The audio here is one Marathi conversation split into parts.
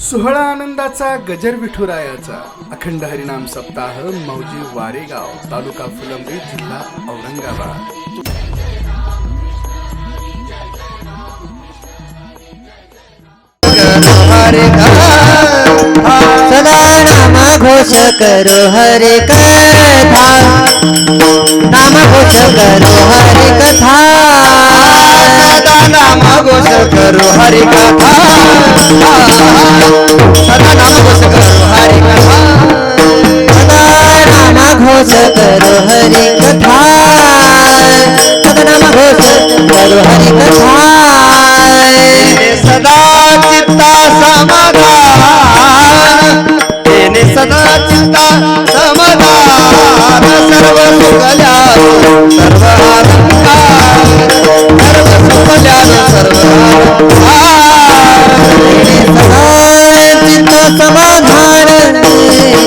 सोहळा आनंदाचा गजर विठुरायाचा. अखंड हरिनाम सप्ताह मौजी वारेगाव तालुका फुलंब्री जिल्हा औरंगाबाद. हरे सदा नाम घोष करो हरे कथा. नाम घोष करो हरे कथा. नाम घोष करो हरे कथा सदा नाम घोष करो हरे कथा सदा नाम घोष करो हरे कथा। सदा नाम घोष करो हरे कथा सदा चित्ता समाधान तेने सदा चित्ता समाधान सर्व सुखल्या सर्व आनंदा सर्व सर्व चित्त समाधान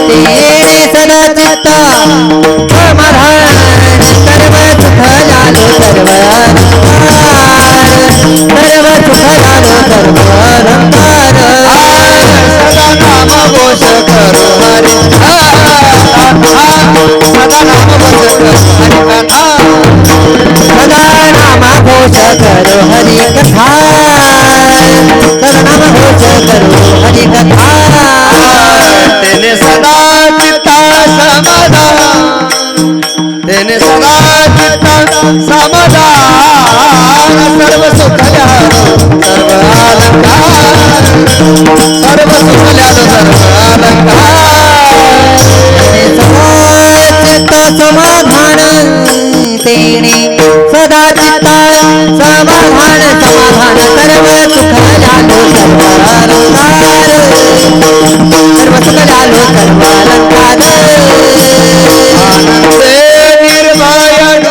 तेने सदा चित्ता समाधान सर्व सुख झालो सर्व सर्व सुख झालो सर्व रंगार सदा नाम घोष करो हरे कथा करो हरि कथा सदा नाम घोष करो हरि कथा तेने सदा तेने सदा चित्ता समाधान सर्व सुखल्यान सर्व अलंकार सर्व सुखल्यान सर्व अलंकार चित्ता समाधान तेने सदा चित्ता समाधान समाधान सर्व सुखल्यान सर्व अलंकार सर्व सुखल्यान सर्व अलंकार आनंदे Maya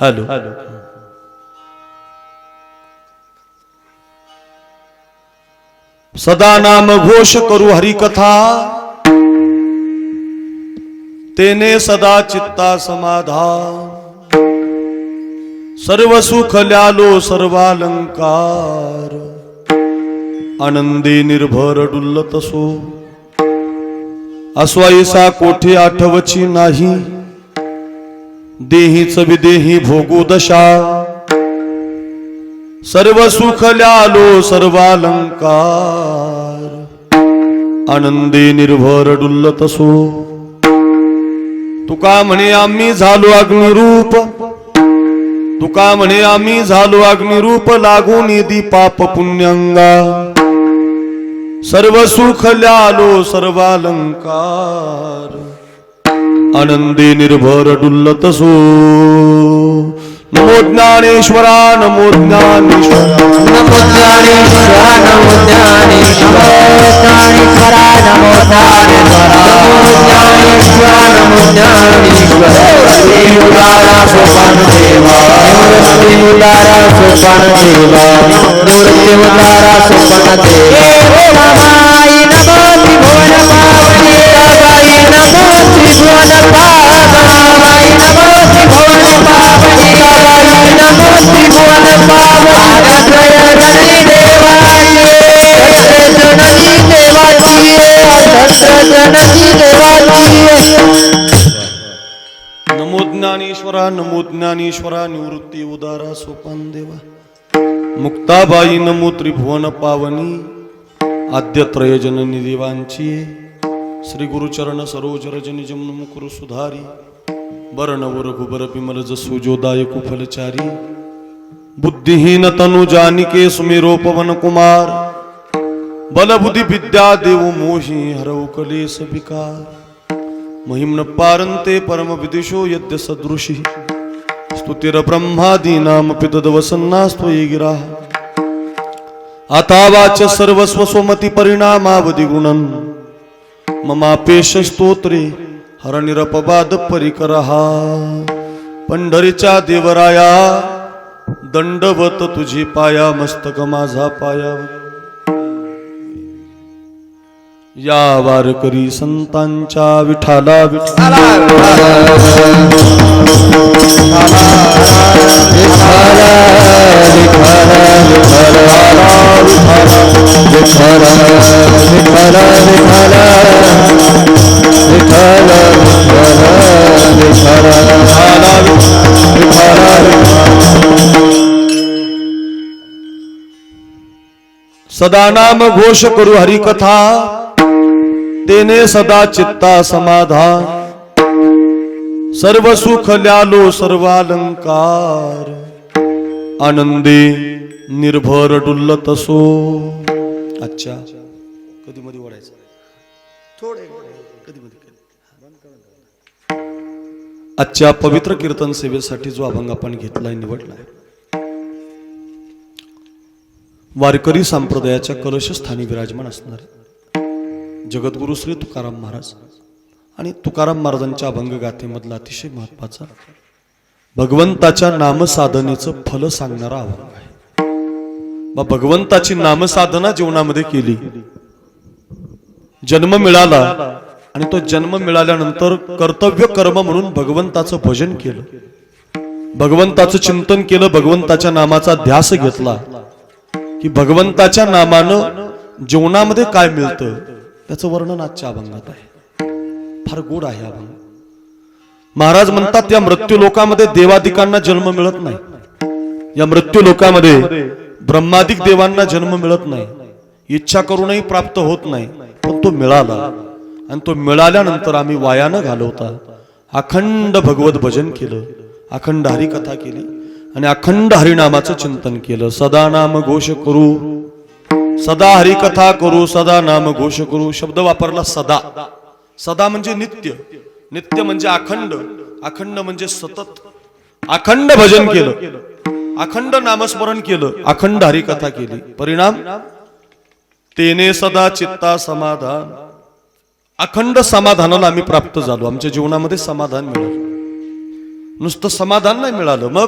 हॅलो सदा नाम घोष करू हरिकथा। तेने सदा चित्ता समाधान। सर्व सुख ल्यालो सर्वालंकार. आनंदी निर्भर डुल्लत असो. अस्वाईसा कोठे आठवची नाही. देहीच विदेही भोगू दशा. सर्व सुख ल्यालो सर्वालंकार. आनंदी निर्भर डुल्लत सो तुका म्हणे आम्ही झालो अग्निरूप. तुका म्हणे आम्ही झालो अग्निरूप लागून दी पाप पुण्यंगा. सर्व सुख ल्यालो सर्वालंकार. आनंदी निर्भर डुल्लत सो. नमो ज्ञानेश्वरा नमो ज्ञानेश्वरा। नमो ज्ञानेश्वरा नमो ज्ञानेश्वरा। ज्ञानेश्वरा नमो ज्ञानेश्वरा। नमो ज्ञानेश्वरा नमो ज्ञानेश्वरा। देवदारा सोपान देवा। देवदारा सोपान देवा। ज्ञानेश्वरा निवृत्ती उदारा सोपान देवा. मुक्ताबाई नमो त्रिभुवन पावनी आद्य त्रयजननी देवांची श्री गुरुचरण सरोज रजनी जमन मुकुर सुधारी. बरण वर घुबर पिमल जसु जोदाय कुफलचारी बुद्धिहीन तनु जानिके सुमेरो पवन कुमार. बलबुद्धि विद्या देव मोही हरव कलेस विकार. महिम्न पारंते परम विदिशो यद्य सदृशी. स्तुतिर ब्रह्मादीनाम पितदवसन्नास्त्वयि गिराः आता वाच सर्वस्व स्वमती परिणामावधी गुणन ममापेश स्तोत्रे हरनिरपवाद परिकरहा पंढरीच्या देवराया दंडवत तुझी पाया मस्तक माझा पाया। या वारकरी संतांच्या विठाला विठाला सदा नाम घोष करू हरिकथा तेने सदा चित्ता समाधान. सर्व सुख ल्यालो सर्वालंकार. आनंदी निर्भर डुल्लत असो. अच्छा. कधी मध्ये ओढायचं? थोडे कधी मध्ये आजच्या पवित्र कीर्तन सेवेसाठी जो अभंग आपण घेतलाय निवडलाय. वारकरी संप्रदायाच्या कलशस्थानी विराजमान असणारे जगद्गुरु श्री तुकाराम महाराज. आणि तुकाराम महाराजांच्या अभंगगाथेमधला अतिशय महत्त्वाचा भगवंताच्या नामसाधनेचं फल सांगणारा अभंग आहे. मग भगवंताची नामसाधना जीवनामध्ये केली. जन्म मिळाला आणि तो जन्म मिळाल्यानंतर कर्तव्य कर्म म्हणून भगवंताचं भजन केलं. भगवंताचं चिंतन केलं भगवंताच्या नामाचा ध्यास घेतला की भगवंताच्या नामानं जीवनामध्ये काय मिळतं त्याचं वर्णन आजच्या अभंगात आहे. फार गोड आहे अभंग महाराज म्हणतात या मृत्यू लोकामध्ये देवादिकांना जन्म मिळत नाही. या मृत्यू लोकामध्ये ब्रह्मादिक देवांना जन्म मिळत नाही. इच्छा करूनही प्राप्त होत नाही. पण तो मिळाला. आणि तो मिळाल्यानंतर आम्ही वाया न घालवता. अखंड भगवत भजन केलं. अखंड हरिकथा केली. आणि अखंड हरिनामाचं चिंतन केलं. सदा नाम घोष करू. सदा हरिकथा करू. सदा नाम घोष करू. शब्द वापरला सदा. सदा म्हणजे नित्य. नित्य म्हणजे अखंड. अखंड म्हणजे सतत. अखंड भजन केलं. अखंड नामस्मरण केलं. अखंड हरिकथा केली. परिणाम? तेने सदा चित्ता समाधान. अखंड समाधानाला आम्ही प्राप्त झालो. आमच्या जीवनामध्ये समाधान मिळालं. नुसतं समाधान नाही मिळालं. मग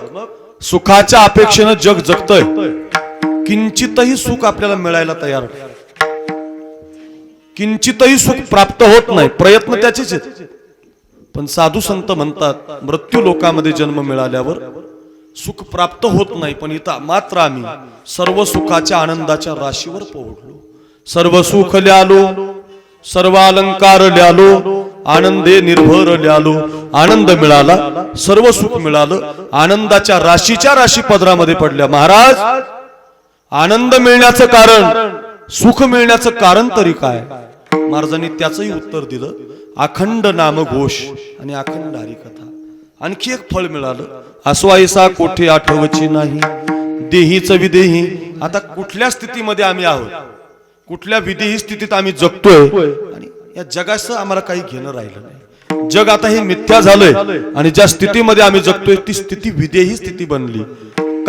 सुखाच्या अपेक्षेनं जग जगतय. किंचितही सुख आपल्याला मिळायला तयार नाही. किंचितही सुख प्राप्त होत नाही. प्रयत्न त्याचेच आहेत. पण साधू संत म्हणतात मृत्यू लोकामध्ये जन्म मिळाल्यावर सुख प्राप्त होत नाही पण इथं मात्र आम्ही सर्व सुखाच्या आनंदाच्या राशीवर पोहोचलो. सर्व सुख ल्यालो सर्व अलंकार ल्यालो आनंदे निर्भर ल्यालो आनंद मिळाला सर्व सुख मिळालं आनंदाच्या राशीच्या राशी पदरामध्ये पडल्या. महाराज आनंद मिळण्याचं कारण सुख मिळण्याचं कारण तरी काय? महाराजांनी त्याचंही उत्तर दिलं. अखंड नाम घोष आणि अखंड हरिकथा आणखी एक फळ मिळालं. असवायसा कोठे आठवची नाही. देहीच विदेही. आता कुठल्या स्थितीमध्ये आम्ही आहोत? कुठल्या विदेही स्थितीत आम्ही जगतोय? आणि या जगाचं आम्हाला काही घेणं राहिलं नाही. जग आता हे मिथ्या झालंय. आणि ज्या स्थितीमध्ये आम्ही जगतोय ती स्थिती विदेही स्थिती बनली.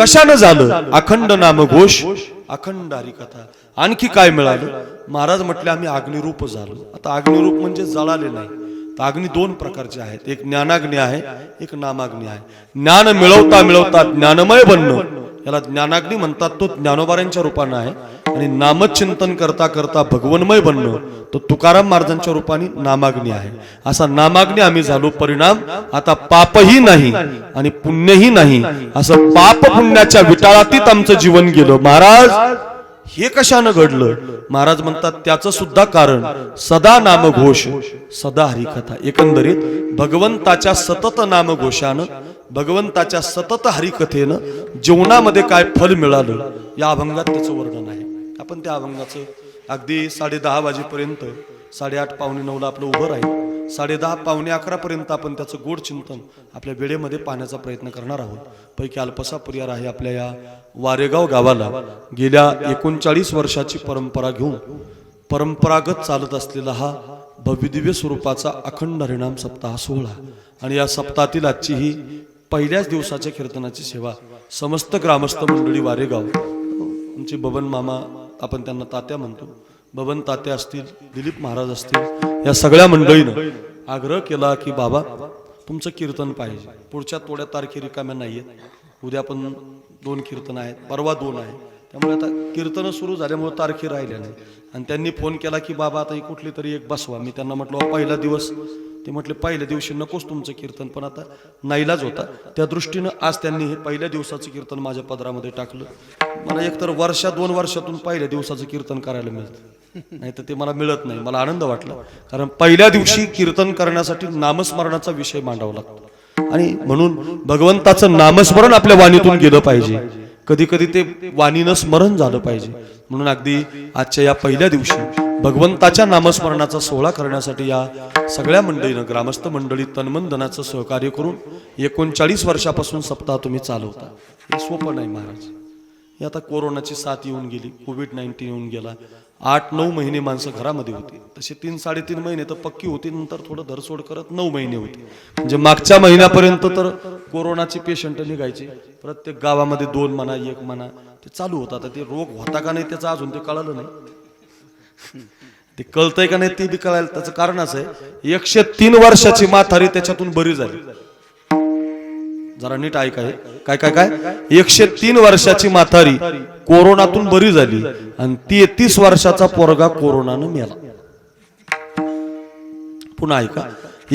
कशानं झालं? अखंड नामघोष अखंड हरिकथा. आणखी काय मिळालं? महाराज म्हटले आम्ही अग्निरूप झालो. आता अग्निरूप म्हणजे जळाले नाही. तर अग्नी दोन प्रकारचे आहेत. एक ज्ञानाग्नी आहे एक नामाग्नी आहे. ज्ञान मिळवता मिळवता ज्ञानमय बनणं. याला ज्ञानाग्नी म्हणतात तो ज्ञानोबाऱ्यांच्या रूपानं आहे. आणि नामचिंतन करता करता भगवन्मय बनणं तो तुकाराम महाराजांच्या रूपाने नामाग्नी आहे. असा नामाग्नी आम्ही झालो. परिणाम आता पापही नाही आणि पुण्यही नाही. असं पाप पुण्याच्या विटाळातीत आमचं जीवन गेलं. महाराज हे कशानं घडलं? महाराज म्हणतात त्याचं सुद्धा कारण सदा नामघोष सदा हरिकथा. एकंदरीत भगवंताच्या सतत नामघोषानं भगवंताच्या सतत हरिकथेनं जीवनामध्ये काय फल मिळालं या अभंगात त्याचं वर्णन आहे. आपण त्या अभंगाचं अगदी साडे दहा वाजेपर्यंत साडेआठ पावणे नऊला आपलं उभं राहील. साडे दहा पावणे अकरापर्यंत आपण त्याचं गोड चिंतन आपल्या वेळेमध्ये पाहण्याचा प्रयत्न करणार आहोत. पैकी अल्पसा परिवार आहे आपल्या या वारेगाव गावाला गेल्या एकोणचाळीस वर्षाची परंपरा घेऊन परंपरागत चालत असलेला हा भव्यदिव्य स्वरूपाचा अखंड हरिणाम सप्ताह सोहळा. आणि या सप्ताहातील आजची ही पहिल्याच दिवसाच्या कीर्तनाची सेवा समस्त ग्रामस्थ मंडळी वारेगाव आमचे बबन मामा आपण त्यांना तात्या म्हणतो बबन तात्या असतील दिलीप महाराज असतील या सगळ्या मंडळीनं आग्रह केला की बाबा तुमचं कीर्तन पाहिजे. पुढच्या थोड्या तारखे रिकाम्या नाही आहेत उद्या पण दोन कीर्तन आहेत परवा दोन आहे त्यामुळे आता कीर्तनं सुरू झाल्यामुळे तारखी राहिल्या नाही. आणि त्यांनी फोन केला की बाबा आता ही कुठली तरी एक बसवा. मी त्यांना म्हटलं पहिला दिवस. ते म्हटले पहिल्या दिवशी नकोच तुमचं कीर्तन पण आता नाईलाज होता. त्या दृष्टीनं आज त्यांनी हे पहिल्या दिवसाचं कीर्तन माझ्या पदरामध्ये टाकलं. मला एकतर वर्षा दोन वर्षातून पहिल्या दिवसाचं कीर्तन करायला मिळतं. नाही तर ते मला मिळत नाही. मला आनंद वाटला. कारण पहिल्या दिवशी कीर्तन करण्यासाठी नामस्मरणाचा विषय मांडावा लागतो. आणि म्हणून भगवंताचं नामस्मरण आपल्या वाणीतून गेलं पाहिजे. कधी कधी ते वाणीनं स्मरण झालं पाहिजे. म्हणून अगदी आजच्या या पहिल्या दिवशी भगवंताच्या नामस्मरणाचा सोहळा करण्यासाठी या सगळ्या मंडळीनं ग्रामस्थ मंडळी तन्मनधनाचं सहकार्य करून एकोणचाळीस वर्षापासून सप्ताह तुम्ही चालवता. हे सोपं नाही महाराज. हे आता कोरोनाची साथ येऊन गेली कोविड नाईन्टीन येऊन गेला. आठ नऊ महिने माणसं घरामध्ये होती. तसे तीन साडेतीन महिने तर पक्की होती नंतर थोडं धरसोड करत नऊ महिने होती. म्हणजे मागच्या महिन्यापर्यंत तर कोरोनाचे पेशंट निघायचे. प्रत्येक गावामध्ये दोन म्हणा एक म्हणा ते चालू होतं. आता ते रोग होता का नाही त्याचं अजून ते कळालं नाही. ते कळतंय का नाही ते बी कळायला त्याचं कारण असं आहे. एकशे तीन वर्षाची माथारी त्याच्यातून बरी झाली. जरा नीट ऐकाय काय काय काय? एकशे तीन वर्षाची माथारी कोरोनातून बरी झाली. आणि तेहतीस वर्षाचा पोरगा कोरोनानं मेला. पुन्हा ऐका.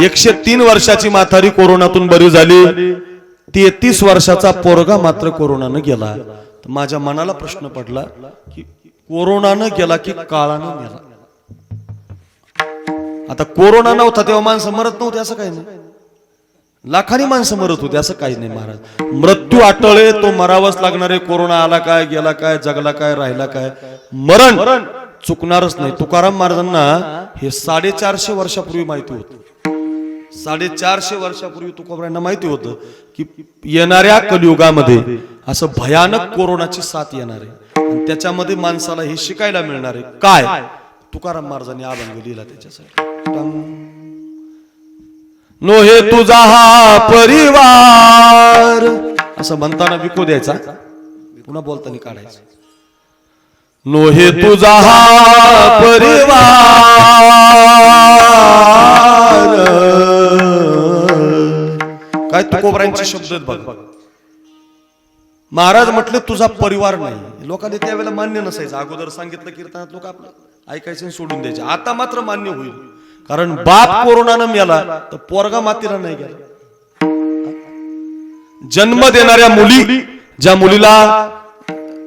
एकशे तीन वर्षाची म्हातारी कोरोनातून बरी झाली. तेहतीस वर्षाचा पोरगा मात्र कोरोनानं गेला. तर माझ्या मनाला प्रश्न पडला की कोरोनानं गेला की काळानं गेला आता कोरोना नव्हता तेव्हा माणसं मरत नव्हते असं काही नाही. लाखानी माणसं मरत होते असं काही नाही महाराज. मृत्यू आटळे तो मरावाच लागणारे कोरोना आला काय गेला काय जगला काय राहिला काय. मरण चुकणारच नाही. तुकाराम महाराजांना हे साडेचारशे वर्षापूर्वी माहिती होत. साडेचारशे वर्षापूर्वी तुकारामांना माहिती होतं की येणाऱ्या कलियुगामध्ये असं भयानक कोरोनाची साथ येणार आहे. त्याच्यामध्ये माणसाला हे शिकायला मिळणार आहे. काय? तुकाराम महाराजांनी आभंग लिहिला त्याच्यासाठी. टंग. नो हे तुझा हा परिवार. असं म्हणताना विको द्यायचा. पुन्हा बोलताना काढायचं. नो हे तुझा हा परिवार. काय तुकोबरांचे शब्द बघ. महाराज म्हटले तुझा परिवार नाही. लोकांनी त्यावेळेला मान्य नसायचं. अगोदर सांगितलं कीर्तनात लोक आपलं ऐकायचं सोडून द्यायचे. आता मात्र मान्य होईल. कारण बाप कोरोनानं मेला तर पोरगा मातीला नाही गेला. जन्म देणाऱ्या मुली ज्या मुलीला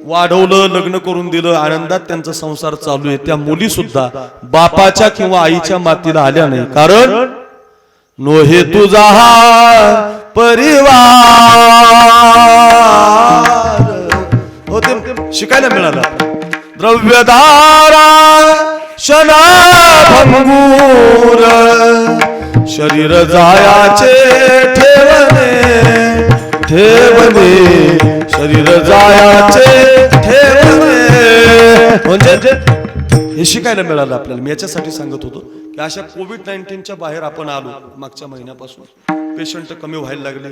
वाढवलं लग्न करून दिलं आनंदात त्यांचा संसार चालू आहे त्या मुली सुद्धा बापाच्या किंवा आईच्या मातीला आल्या नाही. कारण नो हे तुझा हा परिवार. शिकायला मिळालं. द्रव्यधारा शना शरीर जायाचे ठेवणे ठेवणे. शरीर जायाचे ठेवणे. म्हणजे हे शिकायला मिळालं आपल्याला. मी याच्यासाठी सांगत होतो की अशा कोविड नाईन्टीनच्या बाहेर आपण आलो मागच्या महिन्यापासून. पेशंट कमी व्हायला लागले.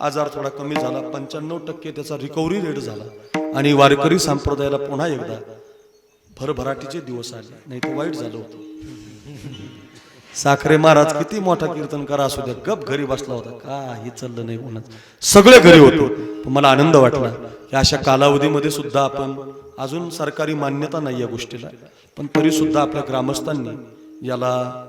आजार थोडा कमी झाला. पंच्याण्णव टक्के त्याचा रिकव्हरी रेट झाला. आणि वारकरी संप्रदायाला पुन्हा एकदा भरभराटीचे दिवस आले. नाही तर वाईट झालं होतं. साखरे महाराज किती मोठा कीर्तन करा असू द्या गप घरी बसला होता. काही चाललं नाही म्हणत. सगळे घरी होतो. मला आनंद वाटला की अशा कालावधीमध्ये सुद्धा आपण अजून सरकारी मान्यता नाही या गोष्टीला. पण तरी सुद्धा आपल्या ग्रामस्थांनी याला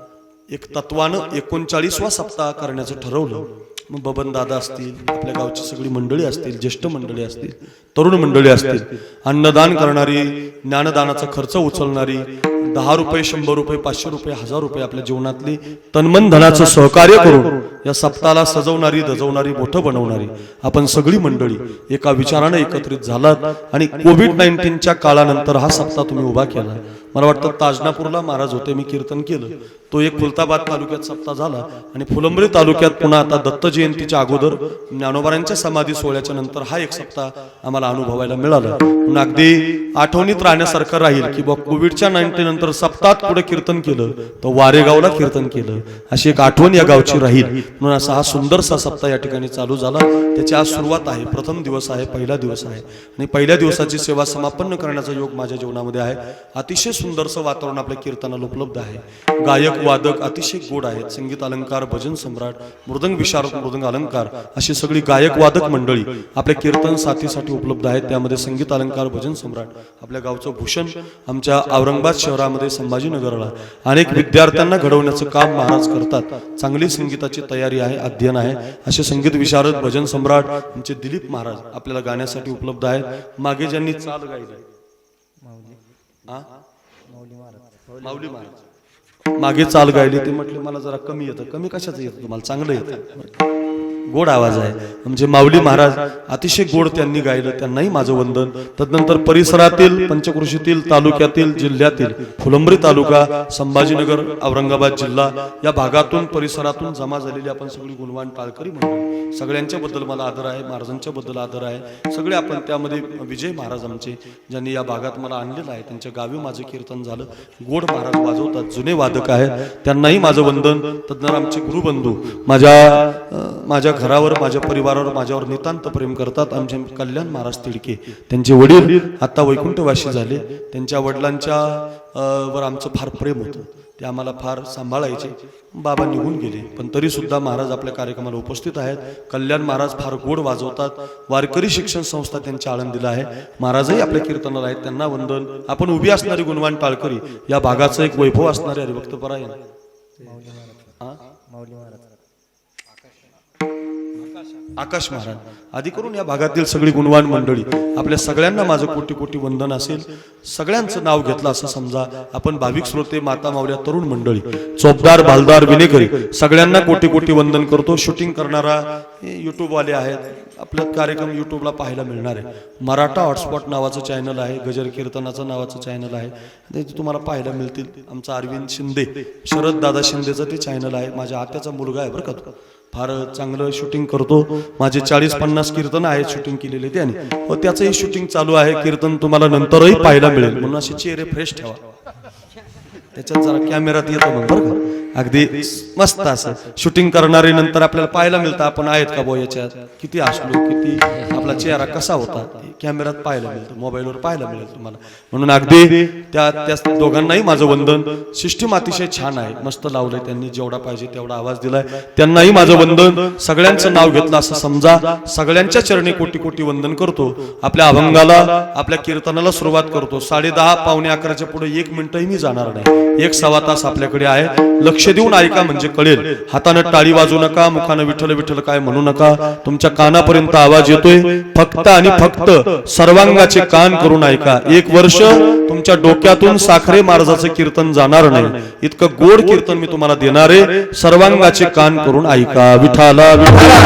एक तत्वानं एकोणचाळीसवा सप्ताह करण्याचं ठरवलं. मग बबन दादा असतील आपल्या गावची सगळी मंडळी असतील ज्येष्ठ मंडळी असतील तरुण मंडळी असतील अन्नदान करणारी ज्ञानदानाचा खर्च उचलणारी दहा रुपये शंभर रुपये पाचशे रुपये हजार रुपये आपल्या जीवनातली तन्मन धनाचं सहकार्य करून या सप्ताला सजवणारी दजवणारी मोठं बनवणारी आपण सगळी मंडळी एका विचारानं एकत्रित झालात आणि कोविड नाईन्टीनच्या काळानंतर हा सप्ताह तुम्ही उभा केला. मला वाटतं ताजनापूरला महाराज होते मी कीर्तन केलं. तो एक खुलताबाद तालुक्यात सप्ताह झाला आणि फुलंब्री तालुक्यात पुन्हा आता दत्त जयंतीच्या अगोदर ज्ञानोबारांच्या समाधी सोहळ्याच्या नंतर हा एक सप्ताह आम्हाला अनुभवायला मिळाला. म्हणून अगदी आठवणीत राहण्यासारखं राहील की बा कोविडच्या नाईन्टी नंतर सप्ताहात पुढे कीर्तन केलं तर वारेगावला कीर्तन केलं. अशी एक आठवण या गावची राहील. म्हणून असा हा सुंदरसा सप्ताह या ठिकाणी चालू झाला. त्याची आज सुरुवात आहे. प्रथम दिवस आहे पहिला दिवस आहे. आणि पहिल्या दिवसाची सेवा समापन्न करण्याचा योग माझ्या जीवनामध्ये आहे. अतिशय सुंदरसं वातावरण आपल्या कीर्तनाला उपलब्ध आहे. गायक वादक अतिशय गोड आहेत. संगीत अलंकार भजन सम्राट मृदंग विशारद मृदंग अलंकार अशी सगळी गायक वादक मंडळी आपल्या कीर्तन साथीसाठी उपलब्ध आहेत. त्यामध्ये संगीत अलंकार भजन सम्राट आपल्या गावचं भूषण आमच्या औरंगाबाद शहरामध्ये संभाजीनगरला अनेक विद्यार्थ्यांना घडवण्याचं काम महाराज करतात. चांगली संगीताची तयारी आहे अध्ययन आहे. असे संगीत विशारद भजन सम्राट आमचे दिलीप महाराज आपल्याला गाण्यासाठी उपलब्ध आहेत. मागे ज्यांनी चाल गायली. आ? माऊली महाराज. मागे चाल गायली. ते म्हटले मला जरा कमी येतं. कमी कशाचं येतं? तुम्हाला चांगलं येतं. गोड आवाज आहे. म्हणजे माऊली महाराज अतिशय गोड त्यांनी गायलं त्यांनाही माझं वंदन. तदनंतर परिसरातील पंचकृषीतील तालुक्यातील जिल्ह्यातील फुलंब्री तालुका संभाजीनगर औरंगाबाद जिल्हा या भागातून परिसरातून जमा झालेली आपण सगळी गुणवान टाळकरी म्हणतो सगळ्यांच्या बद्दल मला आदर आहे महाराजांच्या बद्दल आदर आहे. सगळे आपण त्यामध्ये विजय महाराज आमचे ज्यांनी या भागात मला आणलेलं आहे. त्यांच्या गावी माझं कीर्तन झालं. गोड महाराज वाजवतात जुने वादक आहेत. त्यांनाही माझं वंदन. तज्ञ आमचे गुरुबंधू माझ्या माझ्या घरावर माझ्या परिवारावर माझ्यावर नितांत प्रेम करतात. आमचे कल्याण महाराज तिडके. त्यांचे वडील आता वैकुंठवासी झाले. त्यांच्या वडिलांच्या वर आमचं फार प्रेम होतं. ते आम्हाला फार सांभाळायचे. बाबा निघून गेले. पण तरी सुद्धा महाराज आपल्या कार्यक्रमाला उपस्थित आहेत. कल्याण महाराज फार गोड वाजवतात. वारकरी शिक्षण संस्था त्यांच्या आळंदीला आहे. महाराजही आपल्या कीर्तनाला आहेत. त्यांना वंदन. आपण उभी असणारी गुणवान टाळकरी. या भागाचं एक वैभव असणारे हरिभक्त परायण. हा? आकाश महाराज आधी करून या भागातील सगळी गुणवान मंडळी आपल्या सगळ्यांना माझं कोटी कोटी वंदन असेल. सगळ्यांचं नाव घेतलं असं समजा आपण भाविक श्रोते माता मावल्या तरुण मंडळी चोपदार बालदार विनेकरी सगळ्यांना कोटी कोटी वंदन करतो. शूटिंग करणारा युट्यूबवाले आहेत. आपला कार्यक्रम युट्यूबला पाहायला मिळणार आहे. मराठा हॉटस्पॉट नावाचं चॅनल आहे गजर कीर्तनाचं नावाचं चॅनल आहे. ते तुम्हाला पाहायला मिळतील. आमचा अरविंद शिंदे शरद दादा शिंदेचं ते चॅनल आहे. माझ्या आत्याचा मुलगा आहे बरं का फार चांगलं शूटिंग करतो. माझे चाळीस पन्नास कीर्तन आहेत शूटिंग केलेले त्याने व हो, त्याचंही शूटिंग चालू आहे. कीर्तन तुम्हाला नंतरही पाहायला मिळेल. म्हणून असे चेहरे फ्रेश ठेवा. त्याच्यात जरा कॅमेरात येतो मग बरं का? अगदी मस्त असं. शूटिंग करणारे नंतर आपल्याला पाहायला मिळतं. आपण आहेत का बो याच्यात? किती असलो किती आपला चेहरा कसा होता? कॅमेरात पाहायला मिळतं मोबाईलवर पाहायला मिळेल तुम्हाला. म्हणून अगदी त्या त्या दोघांनाही माझं वंदन. सिस्टीम अतिशय छान आहे. मस्त लावलंय त्यांनी जेवढा पाहिजे तेवढा आवाज दिलाय. त्यांनाही माझं वंदन. सगळ्यांचं नाव घेतलं असं समजा सगळ्यांच्या चरणी कोटी कोटी वंदन करतो. आपल्या अभंगाला आपल्या कीर्तनाला सुरुवात करतो. साडे दहा पावणे अकराच्या पुढे एक मिनिटही मी जाणार नाही. एक सव्वा तास आपल्याकडे आहे. लक्ष देऊन ऐका म्हणजे कळेल. हातानं टाळी वाजू नका मुखानं विठ्ठल विठ्ठल काय म्हणू नका. तुमच्या कानापर्यंत आवाज येतोय फक्त आणि फक्त सर्वांगाचे कान करून ऐका. एक वर्ष तुमच्या डोक्यातून साखरे महाराजाचं कीर्तन जाणार नाही. इतकं गोड कीर्तन मी तुम्हाला देणार आहे. सर्वांगाचे कान करून ऐका. विठाला विठाला.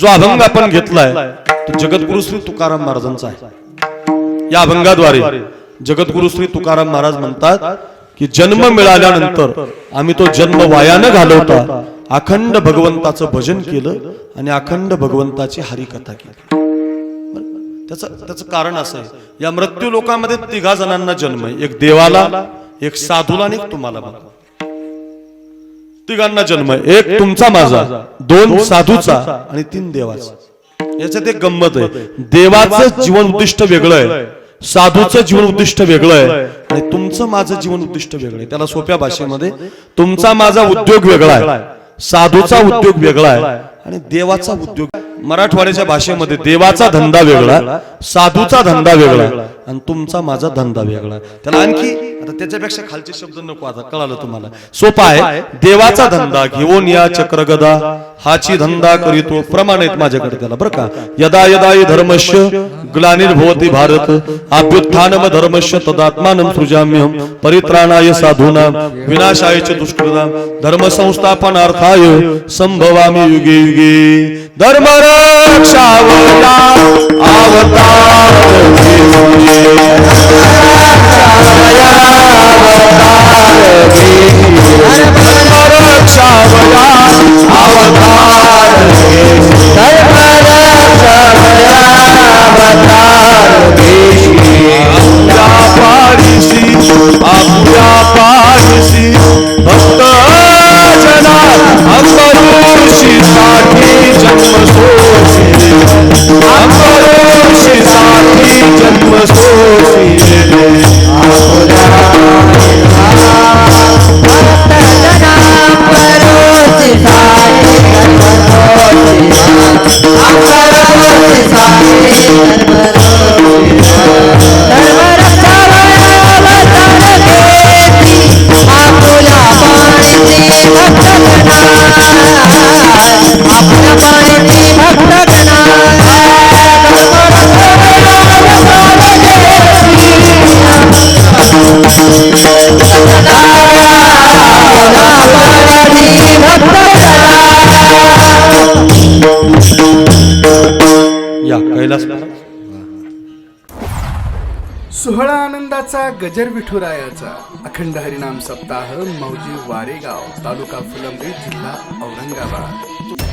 जो अभंग आपण घेतलाय तो जगद्गुरु श्री तुकाराम महाराजांचा आहे. या अभंगाद्वारे जगद्गुरु श्री तुकाराम महाराज म्हणतात की जन्म मिळाल्यानंतर आम्ही तो जन्म वायानं घालवता. अखंड भगवंताचं भजन केलं आणि अखंड भगवंताची हरिकथा केली. त्याचं त्याचं कारण असं आहे. या मृत्यू लोकांमध्ये तिघा जणांना जन्म आहे. एक देवाला एक साधूला आणि एक तुम्हाला बघा. तिघांना जन्म आहे. एक तुमचा माझा दोन साधूचा आणि तीन देवाचा. याच्यात एक गंमत आहे. देवाचं जीवन उद्दिष्ट वेगळं आहे. साधूचं जीवन उद्दिष्ट वेगळं आहे. आणि तुमचं माझं जीवन उद्दिष्ट वेगळं आहे. त्याला सोप्या भाषेमध्ये तुमचा माझा उद्योग वेगळा आहे. साधूचा उद्योग वेगळा आहे. आणि देवाचा उद्योग मराठवाड्याच्या भाषेमध्ये देवाचा धंदा वेगळा साधूचा धंदा वेगळा आणि तुमचा माझा धंदा वेगळा. त्याला आणखी आता त्याच्यापेक्षा खालचे शब्द नको आता कळालं तुम्हाला. सोपा आहे देवाचा धंदा घेऊन या चक्रगदा हाची धंदा करीतो प्रमाण आहेत माझ्याकडे त्याला बरं का? यदा यदा हि धर्मस्य ग्लानिर्भवती भारत अभ्युत्थानम धर्मस्य तदात्मानं सृजाम्यहं परित्राणाय साधूनां विनाशाय च दुष्कृतां धर्म संस्थापनार्थाय संभवामि युगे युगे। धर्मरक्षावला अवतार धर्मरक्षावला अवतार धर्मरक्षावला पारिसी भक्त जना अंबरुषी जन्म सोशिले आपरोषिसाठी जन्म सोशिले आपरोषिसाठी जन्म सोशिले आनंदाचा गजर विठुरायाचा. अखंड हरिनाम सप्ताह मौजी वारेगाव तालुका फुलंब्री जिल्हा औरंगाबाद.